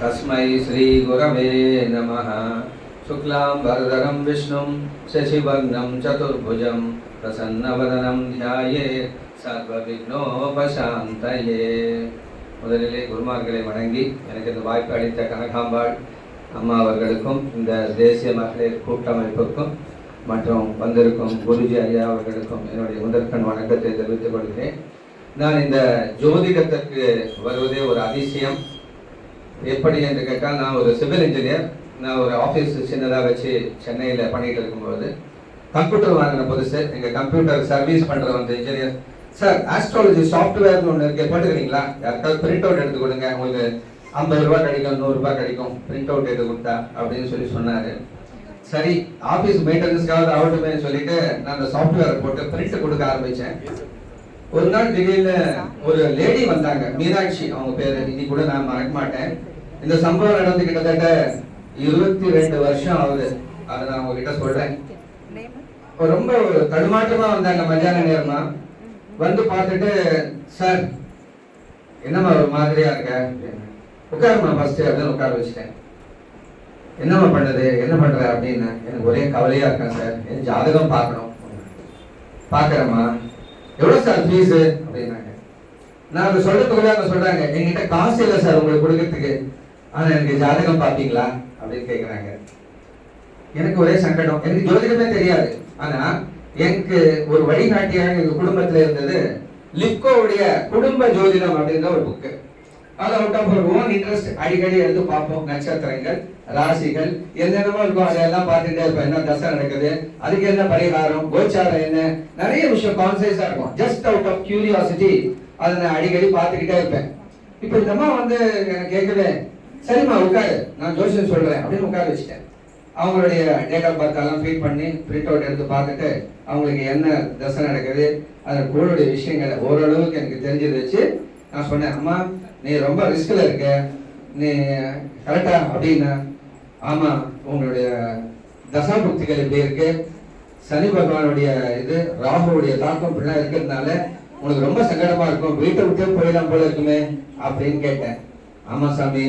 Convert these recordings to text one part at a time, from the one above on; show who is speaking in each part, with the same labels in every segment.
Speaker 1: तस्मै श्रीगुरवे नमः शुक्लां वरदरं विष्णुं शशिवर्णं चतुर्भुजं प्रसन्नवदनं ध्याये சர்வவிக்னோபசாந்தயே முதலிலே குருமார்களை வணங்கி எனக்கு இந்த வாய்ப்பு அளித்த கனகாம்பாள் அம்மா அவர்களுக்கும் இந்த தேசிய மகளிர் கூட்டமைப்புக்கும் மற்றும் வந்திருக்கும் குருஜி ஐயா அவர்களுக்கும் என்னுடைய முதற்கண் வணக்கத்தை தெரிவித்துக் கொள்கிறேன் நான் இந்த ஜோதிடத்திற்கு வருவதே ஒரு அதிசயம் எப்படி என்று கேட்டால் நான் ஒரு சிவில் இன்ஜினியர் நான் ஒரு ஆஃபீஸ் சின்னதாக வச்சு சென்னையில் பண்ணிட்டு இருக்கும்போது கம்ப்யூட்டர் வாங்கின புதுசு. எங்கள் கம்ப்யூட்டர் சர்வீஸ் பண்ணுற வந்து இன்ஜினியர் சார் ஆஸ்ட்ராலஜி சாஃப்ட்வேர்னு ஒன்று இருக்கு. போட்டுக்கிறீங்களா யாருக்காவது பிரிண்ட் அவுட் எடுத்து கொடுங்க. உங்களுக்கு ஐம்பது ரூபா கிடைக்கும் நூறுரூபா கிடைக்கும். பிரிண்ட் அவுட் எடுத்து கொடுத்தா அப்படின்னு சொல்லி சொன்னார். சரி ஆஃபீஸ் மெயின்டெனன்ஸ்க்காவது ஆகட்டுமே சொல்லிட்டு நான் அந்த சாஃப்ட்வேரை போட்டு பிரிண்ட் கொடுக்க ஆரம்பித்தேன் ஒரு நாள் திடீர்னு ஒரு லேடி வந்தாங்க. மீனாட்சி அவங்க பேர். இன்னைக்கு கூட நான் மறக்க மாட்டேன். இந்த சம்பவம் நடந்து கிட்டத்தட்ட இருபத்தி ரெண்டு வருஷம் ஆகுது. அதை நான் உங்ககிட்ட சொல்றேன். ரொம்ப தடுமாற்றமா வந்தாங்க மத்தியான நேரமா. வந்து பார்த்துட்டு சார் என்னம்மா ஒரு மாதிரியா இருக்க? உட்காருமா ஃபர்ஸ்ட் அப்படின்னு உட்கார வச்சுட்டேன். என்னம்மா பண்ணுது? என்ன பண்ற? அப்படின்னு. எனக்கு ஒரே கவலையா இருக்கேன் சார். என் ஜாதகம் பார்க்கணும். பார்க்கறேம்மா. எவ்வளோ சார் ஃபீஸு அப்படின்னாங்க. நான் அதை சொல்றதுக்குள்ளே அவங்க சொல்றாங்க என்கிட்ட காசு இல்லை சார் உங்களுக்கு கொடுக்கறதுக்கு. ஆனால் எனக்கு ஜாதகம் பார்த்தீங்களா? அப்படின்னு கேட்குறாங்க எனக்கு ஒரே சங்கடம். எனக்கு ஜோதிடமே தெரியாது. ஆனால் எனக்கு ஒரு வழிகாட்டியாக எங்கள் குடும்பத்தில் இருந்தது லிப்கோவுடைய குடும்ப ஜோதிடம் அப்படின்ற ஒரு புக்கு அது அவுட் ஆஃப் ஒரு ஓன் இன்ட்ரெஸ்ட் அடிக்கடி எடுத்து பார்ப்போம். நட்சத்திரங்கள் ராசிகள் என்னென்னமோ இருக்கும் அதெல்லாம் பார்த்துட்டே இருப்பேன் என்ன தசை நடக்குது? அதுக்கு என்ன பரிகாரம்? கோச்சாரம் என்ன? நிறைய விஷயம் கான்சியஸாக இருக்கும். ஜஸ்ட் அவுட் ஆஃப் கியூரியாசிட்டி அதை நான் அடிக்கடி பார்த்துக்கிட்டே இருப்பேன். இப்போ இந்த வந்து எனக்கு கேட்கவே சரிம்மா உட்காரு. நான் ஜோசியம் சொல்கிறேன் அப்படின்னு உட்கார வச்சுட்டேன். அவங்களுடைய டேட் ஆஃப் பர்த் எல்லாம் ஃபீட் பண்ணி பிரிண்ட் அவுட் எடுத்து பார்த்துட்டு அவங்களுக்கு என்ன தசை நடக்குது அந்த குழுடைய விஷயங்களை ஓரளவுக்கு எனக்கு தெரிஞ்சது வச்சு நான் சொன்னேன் அம்மா நீ ரொம்ப ரிஸ்கில் இருக்க. நீ கரெக்டா அப்படின்னா ஆமாம் உங்களுடைய தசாபுக்திகள் எப்படி இருக்கு. சனி பகவானுடைய இது ராகுவுடைய தாக்கம் இப்படிலாம் இருக்கிறதுனால உனக்கு ரொம்ப சங்கடமா இருக்கும். வீட்டை விட்டே போயிடலாம் போல இருக்குமே அப்படின்னு கேட்டேன். ஆமா சாமி.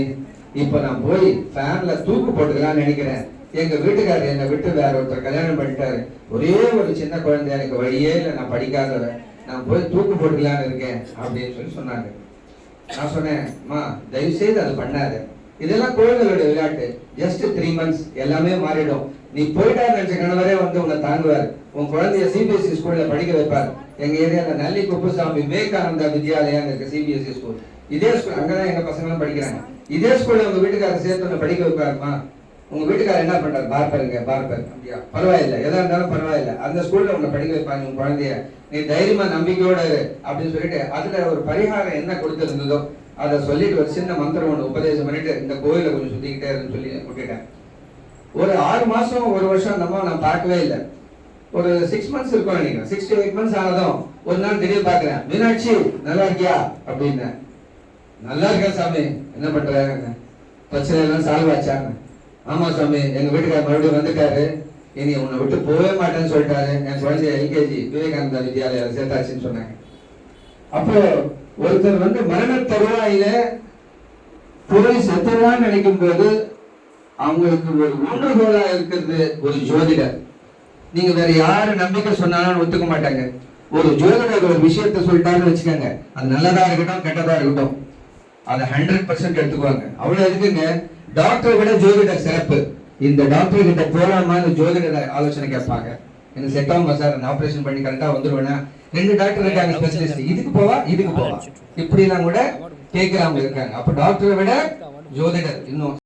Speaker 1: இப்ப நான் போய் ஃபேன்ல தூக்கு போட்டுக்கலாம்னு நினைக்கிறேன். எங்க வீட்டுக்காரர் என்னை விட்டு வேற ஒருத்தர் கல்யாணம் பண்ணிட்டாரு. ஒரே ஒரு சின்ன குழந்தை எனக்கு வழியே இல்லை. நான் படிக்காதவன். நான் போய் தூக்கு போட்டுக்கலான்னு இருக்கேன் அப்படின்னு சொல்லி சொன்னாங்க நான் சொன்னேன் தயவு செய்து அது பண்ணாத. இதெல்லாம் குழந்தைகளுடைய விளையாட்டு. ஜஸ்ட் த்ரீ மந்த்ஸ் எல்லாமே மாறிடும். நீ போயிட்டா நினைச்ச கணவரே வந்து உன்னை தாங்குவார். உன் குழந்தைய சிபிஎஸ்சி ஸ்கூல்ல படிக்க வைப்பார். எங்க ஏரியால நல்லி குப்புசாமி விவேகானந்தா வித்யாலயான்னு இருக்கு சிபிஎஸ்சி ஸ்கூல் இதே ஸ்கூல் அங்கதான் எங்க பசங்களும் படிக்கிறாங்க. இதே ஸ்கூல்ல உங்க வீட்டுக்காரர் சேர்த்து படிக்க வைப்பாருமா? உங்க வீட்டுக்காரர் என்ன பண்றாரு? பார்ப்பருங்க பார்ப்பாரு. அப்படியா? பரவாயில்ல. எதா இருந்தாலும் பரவாயில்ல. அந்த ஸ்கூல்ல உன்னை படிக்க வைப்பாங்க உங்க குழந்தைய. நீ தைரியமா நம்பிக்கையோட அப்படின்னு சொல்லிட்டு அதுல ஒரு பரிகாரம் என்ன கொடுத்துருந்ததோ அதை சொல்லிட்டு ஒரு சின்ன மந்திரம் ஒன்று உபதேசம் பண்ணிட்டு இந்த கோயில கொஞ்சம் சுத்திக்கிட்டே இருந்து சொல்லி விட்டுட்டேன் ஒரு ஆறு மாசம் ஒரு வருஷம் அந்த அம்மா நான் பார்க்கவே இல்லை. ஒரு சிக்ஸ் மந்த்ஸ் இருக்கும் நினைக்கிறேன். சிக்ஸ் டு எயிட் மந்த்ஸ் ஆனதும் ஒரு நாள் திடீர் பாக்குறேன் மீனாட்சி நல்லா இருக்கியா? அப்படின்னு நல்லா இருக்கேன் சாமி? என்ன பண்ற? பிரச்சனை எல்லாம் சால்வ் ஆச்சாங்க ஆமா சாமி எங்க வீட்டுக்கார மறுபடியும் வந்துட்டாரு. இனி உன்னை விட்டு போகவே மாட்டேன்னு சொல்லிட்டாரு. என் குழந்தைய எல்கேஜி விவேகானந்தா வித்யாலயா சேர்த்தாச்சுன்னு சொன்னாங்க. அப்போ ஒருத்தர் வந்து மரண தருவாயில போய் செத்துவான்னு நினைக்கும் போது அவங்களுக்கு ஒரு ஒன்றுகோலா இருக்கிறது ஒரு ஜோதிடர். நீங்க வேற யாரு நம்பிக்கை சொன்னாலும் ஒத்துக்க மாட்டாங்க. ஒரு ஜோதிடர் ஒரு விஷயத்த சொல்லிட்டாருன்னு வச்சுக்கோங்க. அது நல்லதா இருக்கட்டும் கெட்டதா இருக்கட்டும். அதை ஹண்ட்ரட் பர்சன்ட் எடுத்துக்குவாங்க. அவ்வளவு இருக்குங்க டாக்டரை விட ஜோதிடர் சிறப்பு. இந்த டாக்டர் கிட்ட போகலாமா இந்த ஜோதிடர் ஆலோசனை கேட்பாங்க. எனக்கு செட் ஆகுமா சார் நான் ஆபரேஷன் பண்ணி கரெக்டா வந்துருவேன்னா ரெண்டு டாக்டர் இருக்காங்க ஸ்பெஷலிஸ்ட் இதுக்கு போவா? இதுக்கு போவா? இப்படி எல்லாம் கூட கேட்குறவங்க இருக்காங்க. அப்ப டாக்டரை விட ஜோதிடர் இன்னும்